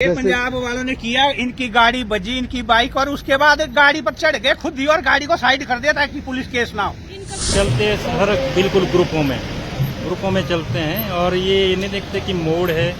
ये पंजाब वालों ने किया इनकी गाड़ी बजी इनकी बाइक और उसके बाद एक गाड़ी पर चढ़ गए खुद ही और गाड़ी को साइड कर दिया ताकि पुलिस केस ना हो चलते हैं हर बिल्कुल ग्रुपों में ग्रुपों में चलते हैं और ये ये नहीं देखते कि मोड़ है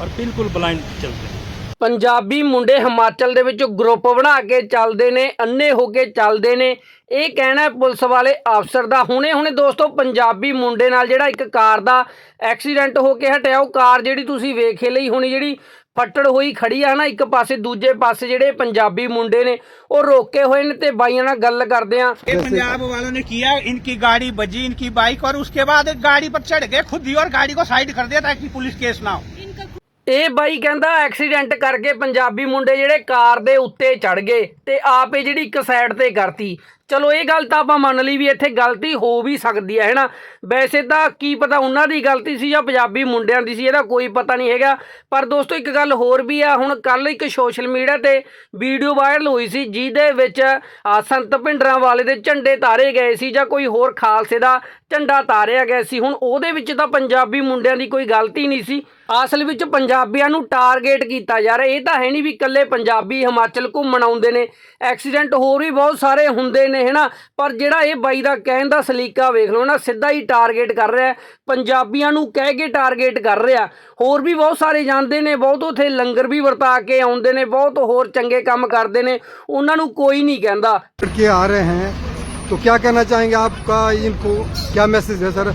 और बिल्कुल ब्लाइंड चलते हैं ਪੰਜਾਬੀ ਮੁੰਡੇ ਹਿਮਾਚਲ ਦੇ ਵਿੱਚ ਗਰੁੱਪ ਬਣਾ ਕੇ ਚੱਲਦੇ ਨੇ ਅੰਨੇ ਹੋ ਕੇ ਚੱਲਦੇ ਨੇ ਇਹ ਕਹਿਣਾ ਹੈ ਪੁਲਿਸ ਵਾਲੇ ਅਫਸਰ ਦਾ ਹੁਣੇ ਹੁਣੇ ਦੋਸਤੋ ਪੰਜਾਬੀ ਮੁੰਡੇ ਨਾਲ ਜਿਹੜਾ ਇੱਕ ਕਾਰ ਦਾ ਐਕਸੀਡੈਂਟ ਹੋ ਕੇ ਹਟਿਆ ਉਹ ਕਾਰ ਜਿਹੜੀ ਤੁਸੀਂ ਵੇਖੇ ਲਈ ਹੋਣੀ ਜਿਹੜੀ ਫੱਟੜ ਹੋਈ ਖੜੀ ਆ ਨਾ ਇੱਕ ਪਾਸੇ ਦੂਜੇ ਪਾਸੇ ਜਿਹੜੇ ਪੰਜਾਬੀ ਮੁੰਡੇ ਨੇ ਉਹ ਰੋਕੇ ਹੋਏ ਨੇ ਤੇ ਬਾਈਆਂ ਨਾਲ ਗੱਲ ਕਰਦੇ ਆ ये पंजाब वालों ने किया इनकी गाड़ी बजी इनकी बाइक और उसके बाद एक गाड़ी पर चढ़ गए खुद ही और गाड़ी को साइड कर दिया ताकि पुलिस केस ना हो ਇਹ ਬਾਈ ਕਹਿੰਦਾ ਐਕਸੀਡੈਂਟ ਕਰਕੇ ਪੰਜਾਬੀ ਮੁੰਡੇ ਜਿਹੜੇ ਕਾਰ ਦੇ ਉੱਤੇ ਚੜ ਗਏ ਤੇ ਆਪੇ ਜਿਹੜੀ ਇੱਕ ਸਾਈਡ ਤੇ ਕਰਤੀ ਚਲੋ ਇਹ ਗੱਲ ਤਾਂ ਆਪਾਂ ਮੰਨ ਲਈ ਵੀ ਇੱਥੇ ਗਲਤੀ ਹੋ ਵੀ ਸਕਦੀ ਹੈ, ਹੈਨਾ? ਵੈਸੇ ਤਾਂ ਕੀ ਪਤਾ ਉਹਨਾਂ ਦੀ ਗਲਤੀ ਸੀ ਜਾਂ ਪੰਜਾਬੀ ਮੁੰਡਿਆਂ ਦੀ ਸੀ, ਇਹਦਾ ਕੋਈ ਪਤਾ ਨਹੀਂ ਹੈਗਾ। ਪਰ ਦੋਸਤੋ, ਇੱਕ ਗੱਲ ਹੋਰ ਵੀ ਆ, ਹੁਣ ਕੱਲ ਇੱਕ ਸੋਸ਼ਲ ਮੀਡੀਆ ਤੇ ਵੀਡੀਓ ਵਾਇਰਲ ਹੋਈ ਸੀ, ਜਿਹਦੇ ਵਿੱਚ ਸੰਤ ਭਿੰਡਰਾਂ ਵਾਲੇ ਦੇ ਝੰਡੇ ਤਾਰੇ ਗਏ ਸੀ ਜਾਂ ਕੋਈ ਹੋਰ ਖਾਲਸੇ ਦਾ ਝੰਡਾ ਤਾਰਿਆ ਗਿਆ ਸੀ। ਹੁਣ ਉਹਦੇ ਵਿੱਚ ਤਾਂ ਪੰਜਾਬੀ ਮੁੰਡਿਆਂ ਦੀ ਕੋਈ ਗਲਤੀ ਨਹੀਂ ਸੀ। ਅਸਲ ਵਿੱਚ ਪੰਜਾਬੀਆਂ ਨੂੰ ਟਾਰਗੇਟ ਕੀਤਾ ਜਾ ਰਿਹਾ। ਇਹ ਤਾਂ ਹੈ ਨਹੀਂ ਵੀ ਇਕੱਲੇ ਪੰਜਾਬੀ ਹਿਮਾਚਲ ਘੁੰਮਣ ਆਉਂਦੇ ਨੇ। ਐਕਸੀਡੈਂਟ ਹੋਰ ਵੀ ਬਹੁਤ ਸਾਰੇ ਹੁੰਦੇ ਨੇ, ਹੈਨਾ? ਪਰ ਜਿਹੜਾ ਇਹ ਬਾਈ ਦਾ ਕਹਿਣ ਦਾ ਸਲੀਕਾ ਵੇਖ ਲਓ ਨਾ ਸਿੱਧਾ ਹੀ ਟਾਰਗੇਟ ਕਰ ਰਿਹਾ ਪੰਜਾਬੀਆਂ ਨੂੰ ਕਹਿ ਕੇ ਟਾਰਗੇਟ ਕਰ ਰਿਹਾ। ਹੋਰ ਵੀ ਬਹੁਤ ਸਾਰੇ ਜਾਂਦੇ ਨੇ, ਬਹੁਤ ਉਥੇ ਲੰਗਰ ਵੀ ਵਰਤਾ ਕੇ ਆਉਂਦੇ ਨੇ, ਬਹੁਤ ਹੋਰ ਚੰਗੇ ਕੰਮ ਕਰਦੇ ਨੇ। ਉਹਨਾਂ ਨੂੰ ਕੋਈ ਨਹੀਂ ਕਹਿੰਦਾ। ਕਿ ਆ ਰਹੇ ਹਨ तो क्या कहना चाहेंगे आपका इनको? क्या मैसेज है सर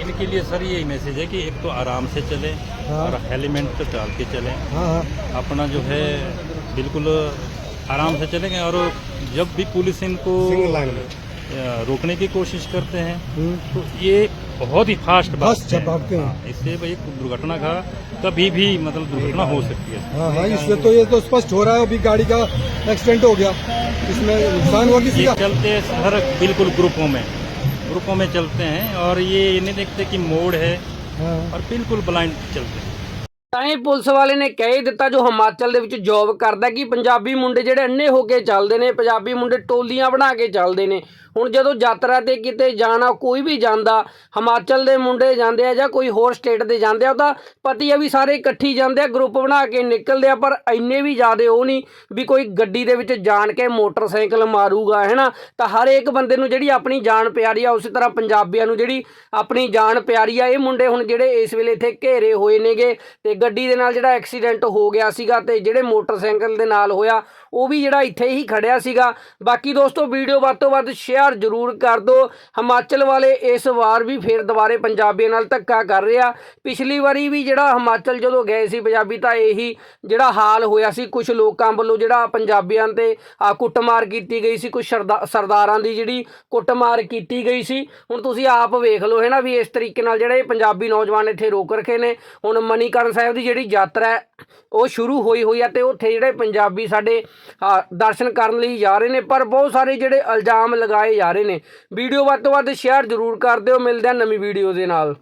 इनके लिए सर यही मैसेज है कि एक तो आराम से चले हाँ। और हेलमेट डाल के चलें। हाँ हाँ। अपना जो है बिल्कुल आराम से चलेंगे और जब भी पुलिस इनको रोकने की कोशिश करते हैं हम्म, तो ये बहुत ही फास्ट फास्ट भागते हैं। भागते हैं। हाँ, इससे भाई दुर्घटना का कभी भी मतलब दुर्घटना हो सकती है हाँ हाँ इससे तो ये तो स्पष्ट हो रहा है अभी गाड़ी का एक्सीडेंट हो गया इसमें नुकसान हुआ किसी ये का चलते हैं हर बिल्कुल ग्रुपों में ग्रुपों में चलते हैं और ये ये नहीं देखते कि मोड़ है हाँ और बिल्कुल ब्लाइंड चलते हैं ਤਾਂ ਇਹ ਪੁਲਿਸ ਵਾਲੇ ਨੇ ਕਹਿ ਹੀ ਦਿੱਤਾ ਜੋ ਹਿਮਾਚਲ ਦੇ ਵਿੱਚ ਜੌਬ ਕਰਦਾ ਕਿ ਪੰਜਾਬੀ ਮੁੰਡੇ ਜਿਹੜੇ ਅੰਨੇ ਹੋ ਕੇ ਚੱਲਦੇ ਨੇ ਪੰਜਾਬੀ ਮੁੰਡੇ ਟੋਲੀਆਂ ਬਣਾ ਕੇ ਚੱਲਦੇ ਨੇ ਹੁਣ ਜਦੋਂ ਯਾਤਰਾ ਤੇ ਕਿਤੇ ਜਾਣਾ, ਕੋਈ ਵੀ ਜਾਂਦਾ, ਹਿਮਾਚਲ ਦੇ ਮੁੰਡੇ ਜਾਂਦੇ ਆ ਜਾਂ ਕੋਈ ਹੋਰ ਸਟੇਟ ਦੇ ਜਾਂਦੇ ਆ ਉਹ ਤਾਂ ਪਤੀ ਆ ਵੀ ਸਾਰੇ ਇਕੱਠੀ ਜਾਂਦੇ ਆ ਗਰੁੱਪ ਬਣਾ ਕੇ ਨਿਕਲਦੇ ਆ, ਪਰ ਇੰਨੇ ਵੀ ਜ਼ਿਆਦੇ ਉਹ ਨਹੀਂ ਵੀ ਕੋਈ ਗੱਡੀ ਦੇ ਵਿੱਚ ਜਾਣ ਕੇ ਮੋਟਰਸਾਈਕਲ ਮਾਰੂਗਾ, ਹੈਨਾ? ਤਾਂ ਹਰ ਇੱਕ ਬੰਦੇ ਨੂੰ ਜਿਹੜੀ ਆਪਣੀ ਜਾਨ ਪਿਆਰੀ ਆ, ਉਸੇ ਤਰ੍ਹਾਂ ਪੰਜਾਬੀਆਂ ਨੂੰ ਜਿਹੜੀ ਆਪਣੀ ਜਾਨ ਪਿਆਰੀ ਆ, ਇਹ ਮੁੰਡੇ ਹੁਣ ਜਿਹੜੇ ਇਸ ਵੇਲੇ ਇੱਥੇ ਘੇਰੇ ਹੋਏ ਨੇਗੇ ਤੇ ਗੱਡੀ ਦੇ ਨਾਲ ਜਿਹੜਾ ਐਕਸੀਡੈਂਟ ਹੋ ਗਿਆ ਸੀਗਾ ਤੇ ਜਿਹੜੇ ਮੋਟਰਸਾਈਕਲ ਦੇ ਨਾਲ ਹੋਇਆ, ਉਹ ਵੀ ਜਿਹੜਾ ਇੱਥੇ ਹੀ ਖੜਿਆ ਸੀਗਾ। ਬਾਕੀ ਦੋਸਤੋ, ਵੀਡੀਓ ਵੱਧ ਤੋਂ ਵੱਧ ਸ਼ੇਅਰ ਜ਼ਰੂਰ ਕਰ ਦਿਓ ਹਿਮਾਚਲ ਵਾਲੇ ਇਸ ਵਾਰ ਵੀ ਫੇਰ ਦੁਬਾਰੇ ਪੰਜਾਬੀਆਂ ਨਾਲ ਧੱਕਾ ਕਰ ਰਿਹਾ ਪਿਛਲੀ ਵਾਰੀ ਵੀ ਜਿਹੜਾ ਹਿਮਾਚਲ ਜਦੋਂ ਗਏ ਸੀ ਪੰਜਾਬੀ, ਤਾਂ ਇਹੀ ਜਿਹੜਾ ਹਾਲ ਹੋਇਆ ਸੀ। ਕੁਝ ਲੋਕਾਂ ਵੱਲੋਂ ਜਿਹੜਾ ਪੰਜਾਬੀਆਂ ਤੇ ਕੁੱਟਮਾਰ ਕੀਤੀ ਗਈ ਸੀ। ਕੁਝ ਸਰਦਾਰਾਂ ਦੀ ਜਿਹੜੀ ਕੁੱਟਮਾਰ ਕੀਤੀ ਗਈ ਸੀ। ਹੁਣ ਤੁਸੀਂ ਆਪ ਵੇਖ ਲਓ, ਹੈ ਨਾ, ਵੀ ਇਸ ਤਰੀਕੇ ਨਾਲ ਜਿਹੜੇ ਪੰਜਾਬੀ ਨੌਜਵਾਨ ਇੱਥੇ ਰੋਕ ਰੱਖੇ ਨੇ। ਹੁਣ ਮਨੀਕਰਨ ਸਾਹਿਬ ਦੀ ਜਿਹੜੀ ਯਾਤਰਾ ਹੈ, ਉਹ ਸ਼ੁਰੂ ਹੋਈ ਹੋਈ ਆ ਤੇ ਉੱਥੇ ਜਿਹੜੇ ਪੰਜਾਬੀ ਸਾਡੇ ਦਰਸ਼ਨ ਕਰਨ ਲਈ ਜਾ ਰਹੇ ਨੇ। ਪਰ ਬਹੁਤ ਸਾਰੇ ਜਿਹੜੇ ਇਲਜ਼ਾਮ ਲਗਾਏ ਜਾ ਰਹੇ ਨੇ। ਵੀਡੀਓ ਵੱਧ ਤੋਂ ਵੱਧ ਸ਼ੇਅਰ ਜ਼ਰੂਰ ਕਰ ਦਿਓ। ਮਿਲਦੇ ਹਾਂ ਨਵੀਂ ਵੀਡੀਓ ਦੇ ਨਾਲ।